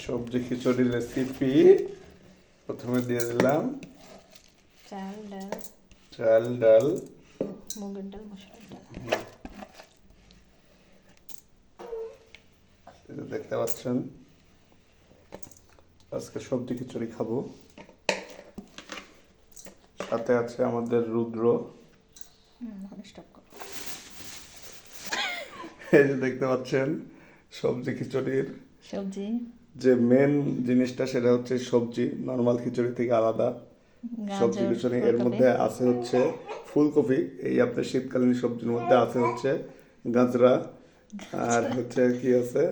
সবজি খিচুড়ি রেসিপি প্রথমে দিয়ে দিলাম। চাল ডাল। চাল ডাল। মুগের ডাল মশলার ডাল। দেখতে পাচ্ছেন আজকে সবজি খিচুড়ি খাব। সাথে আছে আমাদের রুদ্র। এই যে দেখতে পাচ্ছেন সবজি খিচুড়ির। সবজি। যে মেন জিনিসটা সেটা হচ্ছে সবজি নর্মাল খিচুড়ি থেকে আলাদা। সবজি খিচুড়ি এর মধ্যে আছে হচ্ছে ফুলকপি এই আপনার শীতকালীন সবজির মধ্যে আছে হচ্ছে গাজরা আর হচ্ছে কি আছে?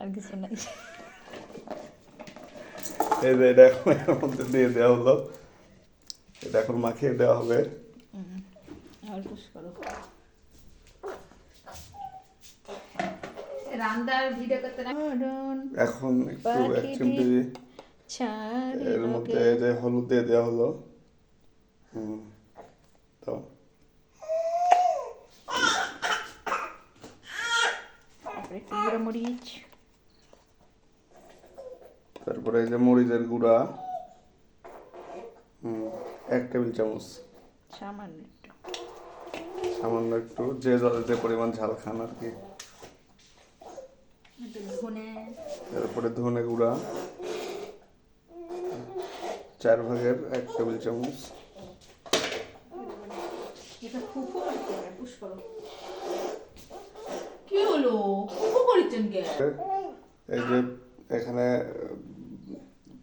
আর কিছু নাই। এই যে এটা এখন এর মধ্যে দিয়ে দেওয়া হলো। এটা এখন মাখিয়ে দেওয়া হবে। আর করো। রান্দার ভিডিও করতে এখন একটু এক চিমটি এর মধ্যে এই যে হলুদ দিয়ে দেওয়া হলো। হুম তো তারপরে মরিচ। তারপরে এই যে মরিচের গুঁড়া। হুম এক টেবিল চামচ। সামান্য একটু। সামান্য একটু যে জলে যে পরিমাণ ঝাল খান আর কি একটু ধনে তারপরে ধনে গুঁড়া চার ভাগের এক টেবিল চামচ। কি হলো? এই যে এখানে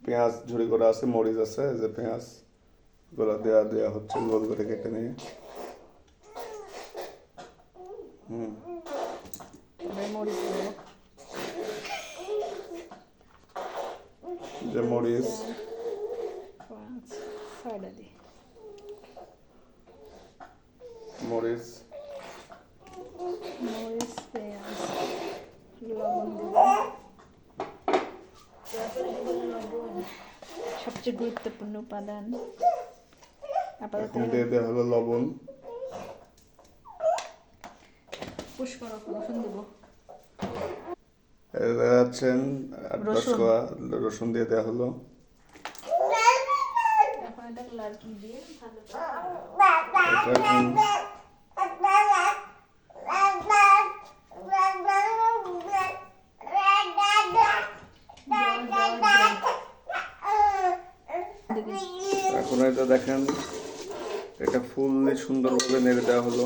পেঁয়াজ ঝুড়ি করা আছে মরিচ আছে এই যে পেঁয়াজগুলা দেওয়া দেওয়া হচ্ছে গোল করে কেটে নিয়ে। হুম। মরিচ দেবো যে মরিচ। মরিচ। মরিচ পেঁয়াজ লবণ সবচেয়ে গুরুত্বপূর্ণ উপাদান। আপাতত দিয়ে দেওয়া হলো লবণ। পুশ করো রসুন দেবো। যাচ্ছেন আট দশ রসুন। দিয়ে দেওয়া হলো এখন এটা দেখেন এটা ফুললি সুন্দরভাবে নেড়ে দেওয়া হলো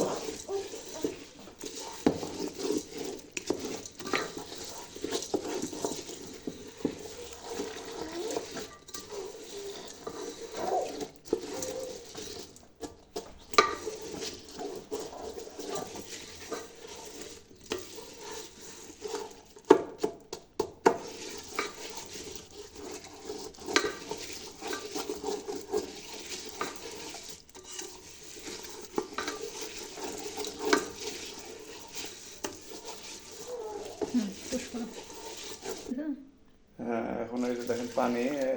এখন এই যে দেখেন পানি এ,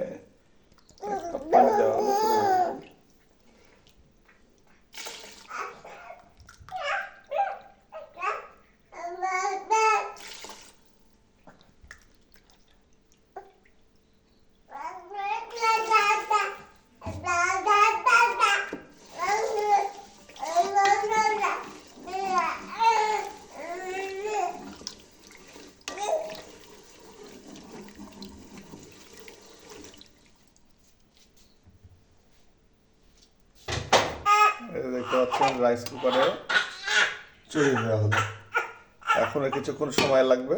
এক কাপ পানি দেওয়া হলো পরিমাণ মতো। এই পাচ্ছেন রাইস কুকারে চড়িয়ে দেওয়া হলো এখন কিছুক্ষণ সময় লাগবে।